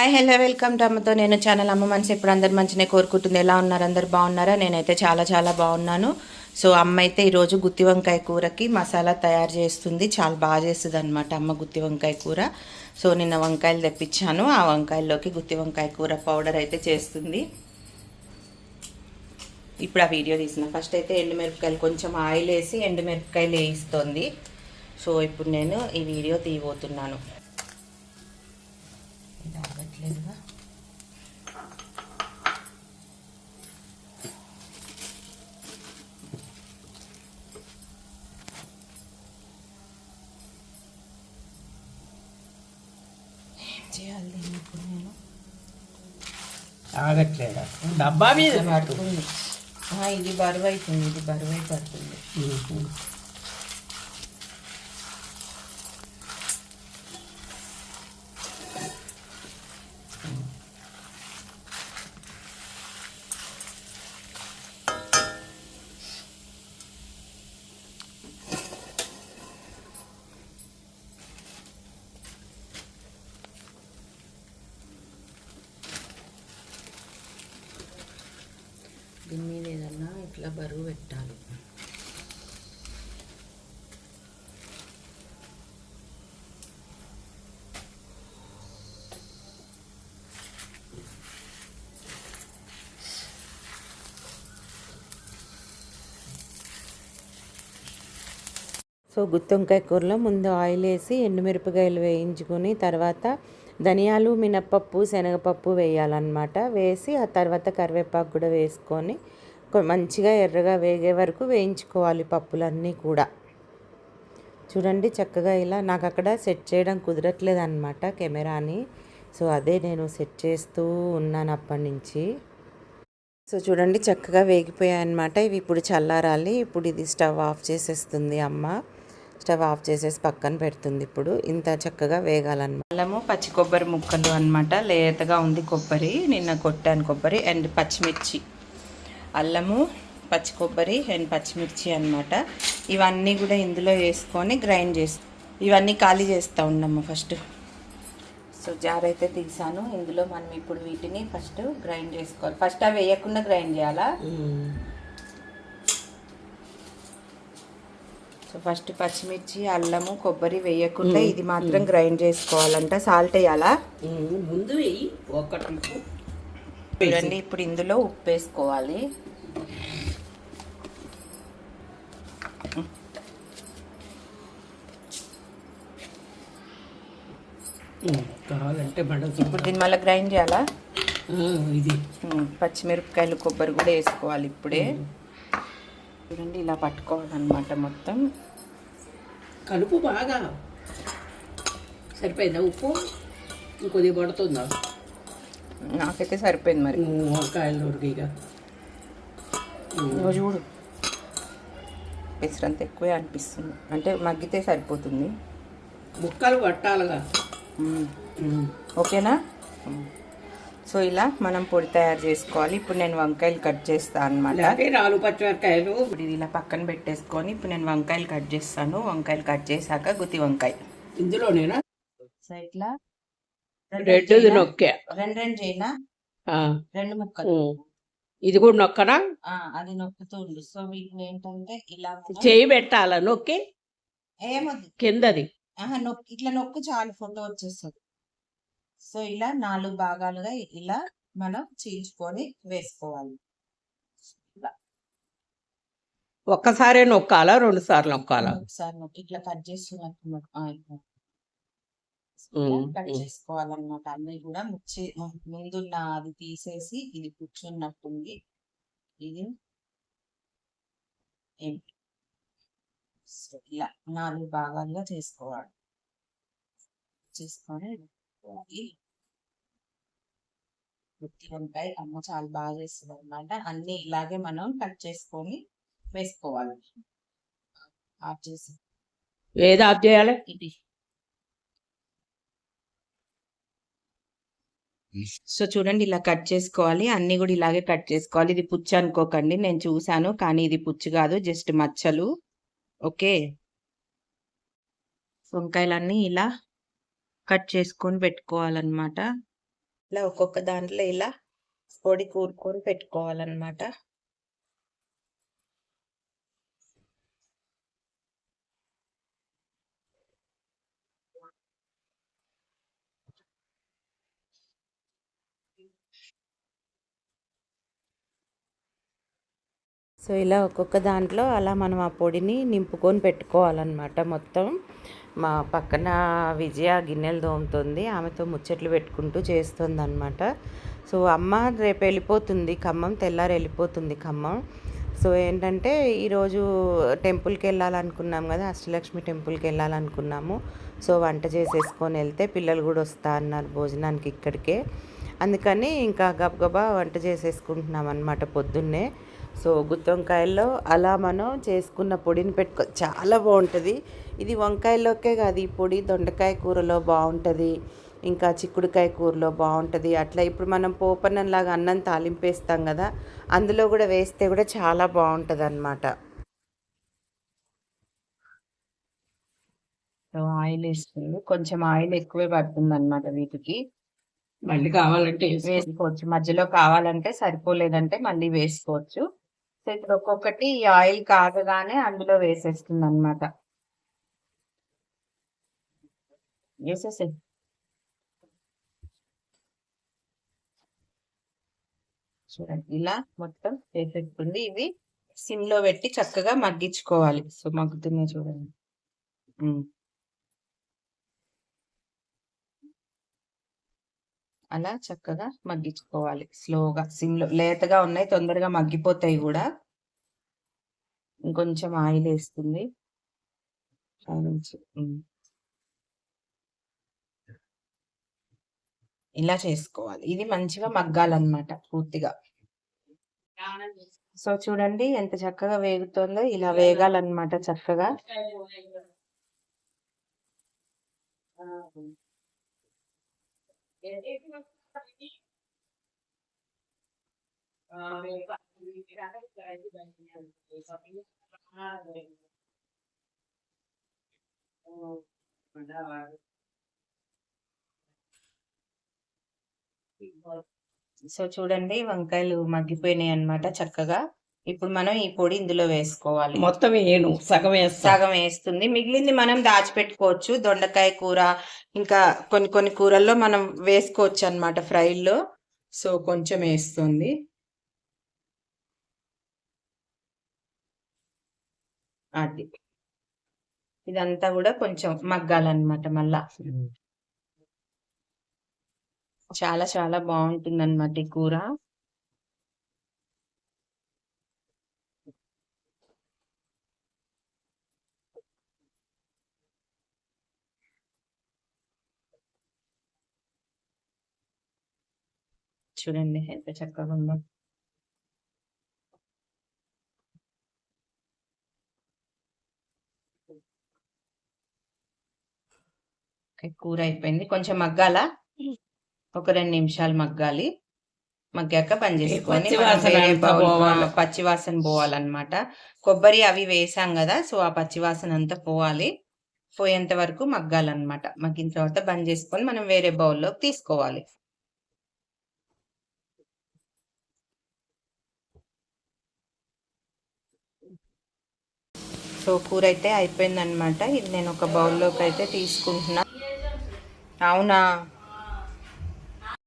Hi hello welcome to అమ్మతో నేను channel అమ్మ మనసు ఇప్పుడు అందరు మంచిగా కోరుకుంటుంది. ఎలా ఉన్నారు? అందరు బాగున్నారా? నేనైతే చాలా చాలా బాగున్నాను. సో అమ్మ అయితే ఈరోజు గుత్తి వంకాయ కూరకి మసాలా తయారు చేస్తుంది. చాలా బాగా చేస్తుంది అనమాట అమ్మ గుత్తి వంకాయ కూర. సో నిన్న వంకాయలు తెప్పించాను. ఆ వంకాయల్లోకి గుత్తి వంకాయ కూర పౌడర్ అయితే చేస్తుంది. ఇప్పుడు ఆ వీడియో తీసిన. ఫస్ట్ అయితే ఎండుమిరపకాయలు కొంచెం ఆయిల్ వేసి ఎండుమిరపకాయలు వేయిస్తుంది. సో ఇప్పుడు నేను ఈ వీడియో తీయబోతున్నాను ఇది ఆగట్లేదుగా ఏం చేయాలి దీన్ని ఇప్పుడు నేను ఆగట్లేదా డబ్బా మీద ఇది పడుతుంది. ఆ, ఇది బరువు అవుతుంది ఇది బరువు అయి పడుతుంది దీని మీద ఏదన్నా ఇట్లా బరువు పెట్టాలి. సో గుత్తొంకాయ కూరలో ముందు ఆయిల్ వేసి ఎండుమిరపకాయలు వేయించుకొని తర్వాత ధనియాలు మినప్పప్పు శనగపప్పు వేయాలన్నమాట. వేసి ఆ తర్వాత కరివేపాకు కూడా వేసుకొని మంచిగా ఎర్రగా వేగే వరకు వేయించుకోవాలి పప్పులన్నీ కూడా. చూడండి చక్కగా ఇలా నాకు అక్కడ సెట్ చేయడం కుదరట్లేదు అనమాట కెమెరాని. సో అదే నేను సెట్ చేస్తూ ఉన్నాను అప్పటి నుంచి. సో చూడండి చక్కగా వేగిపోయాయన్నమాట. ఇవి ఇప్పుడు చల్లారాలి. ఇప్పుడు ఇది స్టవ్ ఆఫ్ చేసేస్తుంది అమ్మ. స్టవ్ ఆఫ్ చేసేసి పక్కన పెడుతుంది ఇప్పుడు. ఇంత చక్కగా వేగాలన్నమాట. అల్లము పచ్చి కొబ్బరి ముక్కలు అన్నమాట. లేతగా ఉంది కొబ్బరి. నిన్న కొట్టాను కొబ్బరి. అండ్ పచ్చిమిర్చి. అల్లము పచ్చి కొబ్బరి అండ్ పచ్చిమిర్చి అన్నమాట. ఇవన్నీ కూడా ఇందులో వేసుకొని గ్రైండ్ చేసి ఇవన్నీ ఖాళీ చేస్తూ ఉన్నాము ఫస్ట్. సో జార్ అయితే తీసాను. ఇందులో మనం ఇప్పుడు వీటిని ఫస్ట్ గ్రైండ్ చేసుకోవాలి. ఫస్ట్ అవి వేయకుండా గ్రైండ్ చేయాలా? సో ఫస్ట్ పచ్చిమిర్చి అల్లము కొబ్బరి వేయకుండా ఇది మాత్రం గ్రైండ్ చేసుకోవాలంట. సాల్ట్ వేయాలా? ముందు వెయ్యి ఒకటి చూడండి ఇప్పుడు ఇందులో ఉప్పు వేసుకోవాలి. కావాలంటే ఇప్పుడు దీన్ని మళ్ళీ గ్రైండ్ చేయాలా? ఇది. పచ్చిమిరపకాయలు కొబ్బరి కూడా వేసుకోవాలి ఇప్పుడే. చూడండి ఇలా పట్టుకోవాలన్నమాట మొత్తం. కలుపు బాగా సరిపోయిందా ఉప్పు? ఇంకొద్ది పడుతుందా? నాకైతే సరిపోయింది మరి. వంకాయలు ఉరికిగా నువ్వు చూడు. పెసరంత ఎక్కువే అనిపిస్తుంది. అంటే మగ్గితే సరిపోతుంది. ముక్కలు పట్టాలిగా. ఓకేనా. సో ఇలా మనం పొడి తయారు చేసుకోవాలి. ఇప్పుడు నేను వంకాయలు కట్ చేస్తాను అనమాట నాలుగు పచ్చిమిరకాయలు ఇప్పుడు ఇది ఇలా పక్కన పెట్టేసుకొని ఇప్పుడు నేను వంకాయలు కట్ చేస్తాను. వంకాయలు కట్ చేశాక గుత్తి వంకాయ. ఇందులోనేనా? ఇట్లా రెడ్ నొక్కా. రెండు రెండు చేయనా? ఆ, రెండు ముక్కలు. ఇది కూడా నొక్కనా? అది నొక్కుతూ ఉండు. సో వీటిని ఏంటంటే ఇలా చేయి పెట్టాలా? నొక్కి? ఏమొద్దు. కిందది. నొక్కి ఇట్లా నొక్కు చాలు. ఫోటో వచ్చేస్తుంది. సో ఇలా నాలుగు భాగాలుగా ఇలా మనం చీల్చుకొని వేసుకోవాలి. ఒక్కసారే నొక్కాలా? రెండు సార్లు నొక్కాలా? ఒకసారి నొక్కి. ఇట్లా కట్ చేస్తున్నట్టు నొక్కు. ఆ, ఇట్లా. ఉమ్, కట్. చేసుకోవాలన్నమాట. అన్ని కూడా ముచ్చి ముందున్న అది తీసేసి ఇది కూర్చున్నట్టుంది. ఇది సో ఇలా నాలుగు భాగాలుగా చేసుకోవాలి. చేసుకొని గుత్తి వంకాయ అమ్మ చాలా బాగా చేస్తుంది అనమాట అన్ని ఇలాగే మనం కట్ చేసుకొని వేసుకోవాలి. ఆఫ్ చేసి ఏది ఆఫ్ చేయాలి? ఇది. సో చూడండి ఇలా కట్ చేసుకోవాలి. అన్ని కూడా ఇలాగే కట్ చేసుకోవాలి. ఇది పుచ్చు అనుకోకండి నేను చూసాను కానీ ఇది పుచ్చు కాదు జస్ట్ మచ్చలు. ఓకే? వంకాయలన్నీ ఇలా కట్ చేసుకొని పెట్టుకోవాలన్నమాట. ఇలా ఒక్కొక్క దాంట్లో ఇలా పొడి కూరుకొని పెట్టుకోవాలన్నమాట. సో ఇలా ఒక్కొక్క దాంట్లో అలా మనం ఆ పొడిని నింపుకొని పెట్టుకోవాలన్నమాట మొత్తం. మా పక్కన విజయ గిన్నెలు తోముతుంది. ఆమెతో ముచ్చట్లు పెట్టుకుంటూ చేస్తుంది అనమాట సో అమ్మ రేపు వెళ్ళిపోతుంది ఖమ్మం తెల్లారి వెళ్ళిపోతుంది ఖమ్మం. సో ఏంటంటే ఈరోజు టెంపుల్కి వెళ్ళాలనుకున్నాం కదా అష్టలక్ష్మి టెంపుల్కి వెళ్ళాలనుకున్నాము. సో వంట చేసేసుకొని వెళ్తే పిల్లలు కూడా వస్తా అన్నారు భోజనానికి ఇక్కడికే. అందుకని ఇంకా గబగబా వంట చేసేసుకుంటున్నాం అనమాట పొద్దున్నే. సో గుత్తొంకాయల్లో అలా మనం చేసుకున్న పొడిని పెట్టుకో చాలా బాగుంటుంది. ఇది వంకాయలోకే కాదు ఈ పొడి దొండకాయ కూరలో బాగుంటుంది ఇంకా చిక్కుడుకాయ కూరలో బాగుంటుంది. అట్లా ఇప్పుడు మనం పోపన్నంలాగా అన్నం తాలింపేస్తాం కదా అందులో కూడా వేస్తే కూడా చాలా బాగుంటుంది అనమాట ఆయిల్ వేస్తుంది కొంచెం ఆయిల్ ఎక్కువే పడుతుంది అనమాట వీటికి. మళ్ళీ కావాలంటే వేసుకో. వేసుకోవచ్చు. మధ్యలో కావాలంటే సరిపోలేదంటే మళ్ళీ వేసుకోవచ్చు. సో ఇప్పుడు ఒక్కొక్కటి ఈ ఆయిల్ కాగగానే అందులో వేసేస్తుంది అనమాట వేసేసే చూడండి ఇలా మొత్తం వేసేస్తుంది. ఇవి సిమ్లో పెట్టి చక్కగా మగ్గించుకోవాలి. సో మగ్గుతున్నాయి చూడండి. అలా చక్కగా మగ్గించుకోవాలి. స్లోగా సిమ్లో లేతగా ఉన్నాయి తొందరగా మగ్గిపోతాయి కూడా. ఇంకొంచెం ఆయిల్ వేస్తుంది. ఇలా చేసుకోవాలి. ఇది మంచిగా మగ్గాలన్నమాట పూర్తిగా. సో చూడండి ఎంత చక్కగా వేగుతుందో ఇలా వేగాలన్నమాట చక్కగా. సో చూడండి వంకాయలు మగ్గిపోయినాయి అన్నమాట చక్కగా. ఇప్పుడు మనం ఈ పొడి ఇందులో వేసుకోవాలి. మొత్తం వేయను సగం సగం వేస్తుంది. మిగిలింది మనం దాచిపెట్టుకోవచ్చు. దొండకాయ కూర ఇంకా కొన్ని కొన్ని కూరల్లో మనం వేసుకోవచ్చు అన్నమాట ఫ్రైల్లో. సో కొంచెం వేస్తుంది. అది. ఇదంతా కూడా కొంచెం మగ్గాలన్నమాట మళ్ళా. చాలా చాలా బాగుంటుంది అనమాట ఈ కూర. చూడండి ఎంత చక్కగా ఉందో. కూర అయిపోయింది. కొంచెం మగ్గాల? ఒక రెండు నిమిషాలు మగ్గాలి. మగ్గాక బంద్ చేసుకొని పచ్చి మనం వాసన వేరే అంతా బౌల్- పోవాలి. ఆ, పచ్చి వాసన పోవాలన్నమాట. కొబ్బరి అవి వేసాం కదా సో ఆ పచ్చి వాసన అంతా పోవాలి. పోయేంత వరకు మగ్గాలన్నమాట. మగ్గిన తర్వాత బంద్ చేసుకొని మనం వేరే బౌల్లోకి తీసుకోవాలి. సో కూర అయితే అయిపోయిందనమాట ఇది నేను ఒక బౌల్లోకి అయితే తీసుకుంటున్నా. అవునా?